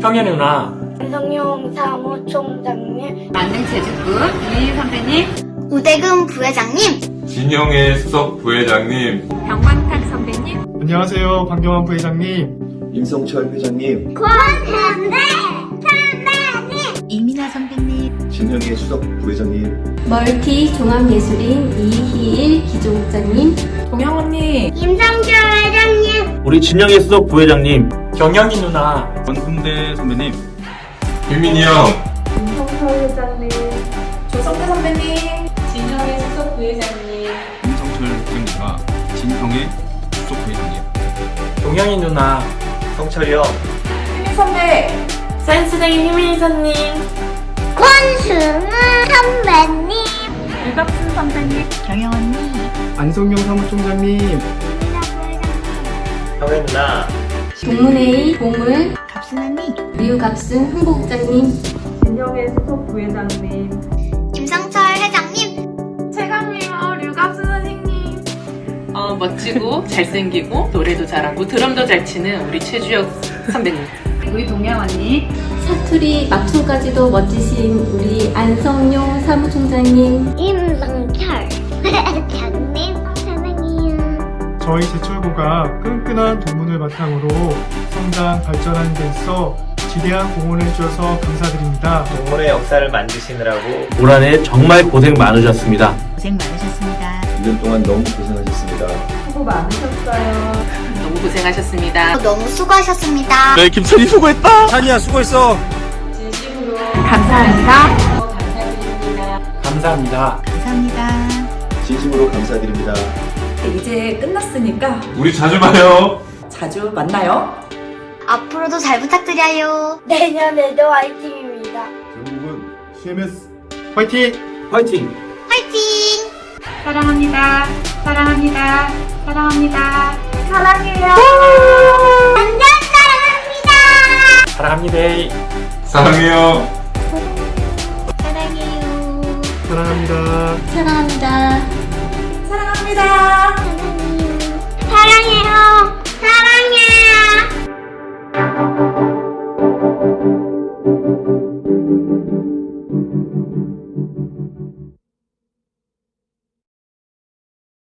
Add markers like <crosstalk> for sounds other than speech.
형의 누나. 안성용 사무총장님, 만능 제주꾼 이혜인 선배님, 우대금 부회장님, 진영의 수석 부회장님, 병광탁 선배님, 안녕하세요. 방경환 부회장님. 임성철 회장님, 권선배 선배님, 이민아 선배님, 진영의 수석 부회장님, 멀티 종합예술인 이희일 기종국장님, 동영 언니, 임성철 회장님, 우리 진영의 수석 부회장님, 경영이 누나. 권훈대 선배님, 유민이 형, 조성태 선배님, 진영의 수석 부회장님, 임성철 부회장님과 진형의 수석 부회장님, 동영이 누나. 성철이 형, 혜민 선배, 센스데이 희민이사님. 권승은 선배님, 유갑순 선배님, 경영 언니, 안성용 사무총장님. 누나, 동문회의 보물 갑순 언니, 류갑순 홍보국장님, 진영의 수석 부회장님, 임성철 회장님, 최강미어 류갑순 선생님. 어, 멋지고 잘생기고 노래도 잘하고 드럼도 잘 치는 우리 최주혁 선배님. 우리 동영 언니, 사투리 맞춤까지도 멋지신 우리 안성용 사무총장님, 임성철 <laughs> 회장님. 저희 제철고가 끈끈한 동문을 바탕으로 성장 발전하는 데 있어 지대한 공헌을 해주셔서 감사드립니다. 동물의 역사를 만드시느라고 올 한해 정말 고생 많으셨습니다. 고생 많으셨습니다. 1년 동안 너무 고생하셨습니다. 수고 많으셨어요. <laughs> 너무 고생하셨습니다. 너무 수고하셨습니다. 네, 김찬이 수고했다! 찬이야, 수고했어! 진심으로 감사합니다. 감사드립니다. 감사합니다 감사합니다. 진심으로 감사드립니다. 이제 끝났으니까 우리 자주 봐요. 자주 만나요. 앞으로도 잘 부탁드려요. 내년에도 화이팅입니다. 결국은 CMS 화이팅! 화이팅! 화이팅! 사랑합니다. 사랑합니다. 사랑합니다. 사랑해요. 완전 사랑합니다. 사랑합니다 사랑해요. 사랑해요. 사랑합니다. 사랑합니다. 사랑합니다.